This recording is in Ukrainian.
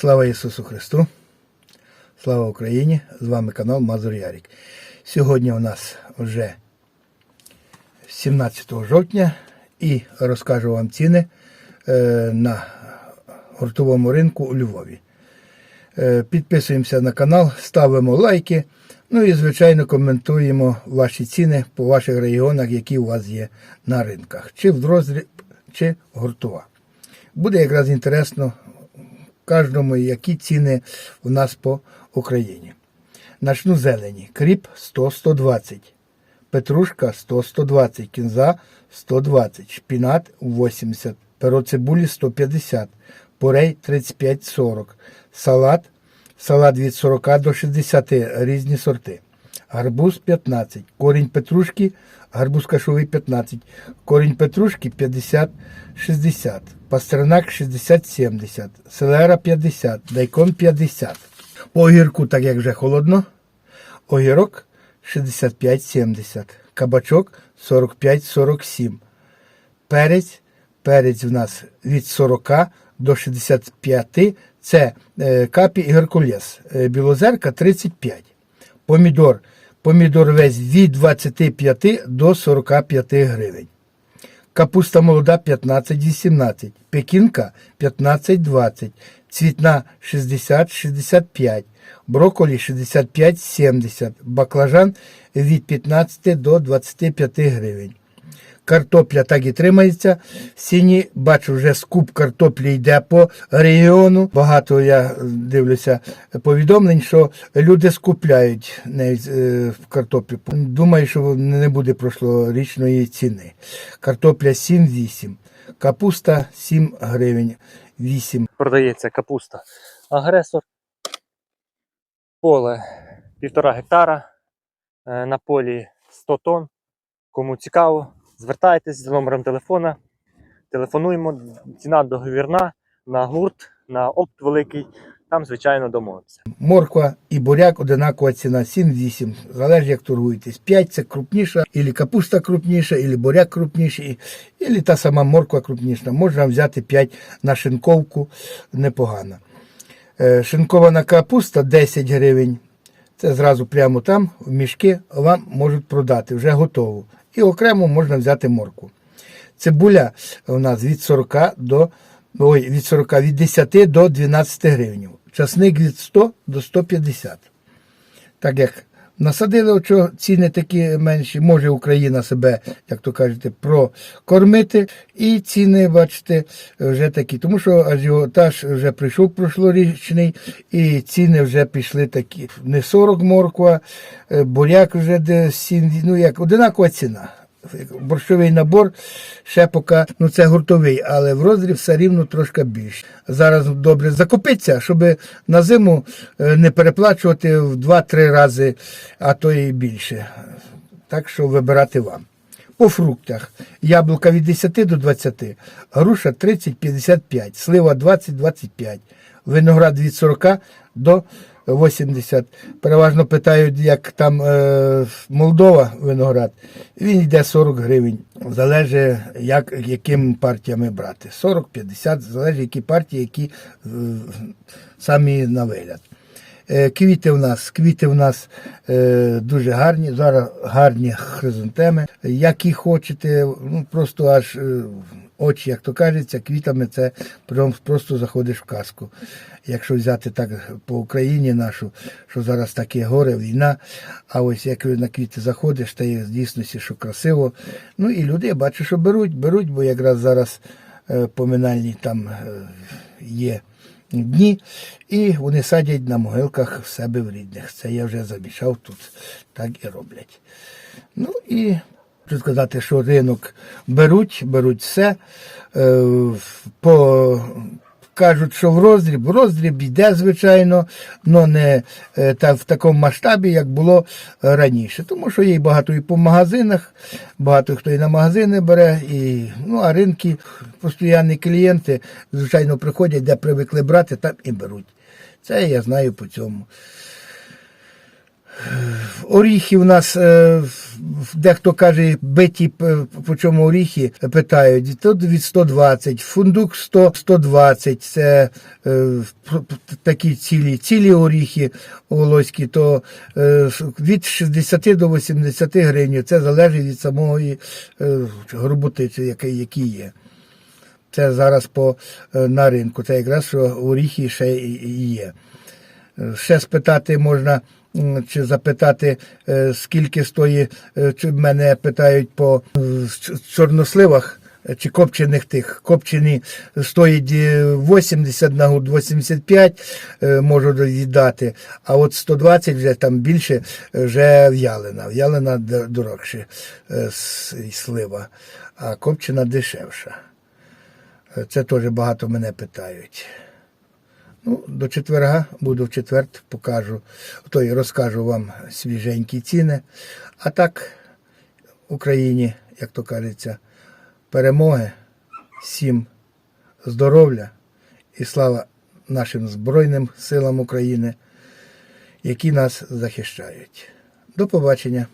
Слава Ісусу Христу! Слава Україні! З вами канал Мазур Ярік. Сьогодні у нас вже 17 жовтня і розкажу вам ціни е, на гуртовому ринку у Львові. Е, Підписуємося на канал, ставимо лайки. Ну і, звичайно, коментуємо ваші ціни по ваших регіонах, які у вас є на ринках, чи в роздріб, чи гуртова. Буде якраз інтересно кожному, які ціни у нас по Україні. Начну зелені. Кріп 100-120, петрушка 100-120, кінза 120, шпінат 80, пероцибулі 150, порей 35-40, салат, салат від 40 до 60, різні сорти. Гарбуз 15, корінь петрушки, гарбуз кашовий 15, корінь петрушки 50-60, пастернак 60-70, селера 50, дайкон 50. По огірку, так як вже холодно, огірок 65-70, кабачок 45-47, перець, перець в нас від 40 до 65, це е, капі і геркулес, Е, білозерка 35. Помідор. Помідор весь від 25 до 45 гривень. Капуста молода 15-18, пекінка 15-20, цвітна 60-65, брокколі 65-70, баклажан від 15 до 25 гривень. Картопля так і тримається. В сіні бачу, вже скуп картоплі йде по регіону. Багато я дивлюся повідомлень, що люди скупляють навіть е, картоплю. Думаю, що не буде прошлорічної ціни. Картопля 7-8, капуста 7 гривень 8. продається капуста. Агресор. Поле півтора гектара. Е, На полі 100 тонн. Кому цікаво, звертайтесь за номером телефона. Телефонуємо. Ціна договірна на гурт, на опт великий. Там, звичайно, домовимося. Морква і буряк одинакова ціна 7-8. Залежить, як торгуєтесь. 5 це крупніша, ілі капуста крупніша, ілі буряк крупніший, ілі та сама морква крупніша. Можна взяти 5 на шинковку, непогано. Е, Шинкована капуста 10 гривень. Це зразу прямо там, в мішки, вам можуть продати, вже готову. І окремо можна взяти морку. Цибуля у нас від 40 до ой, від 40, від 10 до 12 гривень. Часник від 100 до 150. Так як насадили, що ціни такі менші, може Україна себе, як то кажете, прокормити. І ціни, бачите, вже такі. Тому що ажіотаж вже прийшов прошлорічний, і ціни вже пішли такі. Не 40 морква, е, буряк вже де 7, ну як одинакова ціна. Борщовий набор ще поки, ну це гуртовий, але в розріб все рівно трошки більше. Зараз добре закупитися, щоб на зиму е, не переплачувати в 2-3 рази, а то і більше. Так що вибирати вам. По фруктах. Яблука від 10 до 20, груша 30-55, слива 20-25, виноград від 40 до 80. Переважно питають, як там е, Молдова виноград. Він йде 40 гривень. Залежить, як, яким партіями брати. 40-50, залежить, які партії, які е, самі на вигляд. Е, Квіти в нас, квіти в нас е, дуже гарні. Зараз гарні хризантеми. Які хочете, ну просто аж е, очі, як то кажеться, квітами це прям просто заходиш в казку. Якщо взяти так по Україні нашу, що зараз таке горе, війна, а ось як на квіти заходиш, та є в дійсності, що красиво. Ну і люди, я бачу, що беруть, беруть, бо якраз зараз поминальні там є дні, і вони садять на могилках в себе в рідних. Це я вже замішав тут, так і роблять. Ну і хочу сказати, що ринок беруть, беруть все. Е, по, кажуть, що в роздріб, в роздріб йде, звичайно, але не е, та, в такому масштабі, як було е, раніше. Тому що є багато і по магазинах, багато хто і на магазини бере, і, ну, а ринки, постійні клієнти, звичайно, приходять, де привикли брати, там і беруть. Це я знаю по цьому. Оріхи в нас, е, дехто каже, биті по чому оріхи питають, тут від 120, фундук 100, 120, це е, такі цілі, цілі оріхи волоські, то е, від 60 до 80 гривень, це залежить від самої е, груботи, який, є. Це зараз по, е, на ринку, це якраз що оріхи ще є. Ще спитати можна, чи запитати, е, скільки стоїть, е, мене питають по е, чорносливах чи копчених тих. Копчені стоїть е, 80 на гуд 85, е, можу віддати, а от 120 вже там більше вже в'ялена. В'ялена дорогше слива, а копчена дешевша. Це теж багато мене питають. Ну, до четверга буду в четвер, покажу, то й розкажу вам свіженькі ціни. А так, Україні, як то кажеться, перемоги, всім здоров'я і слава нашим Збройним силам України, які нас захищають. До побачення.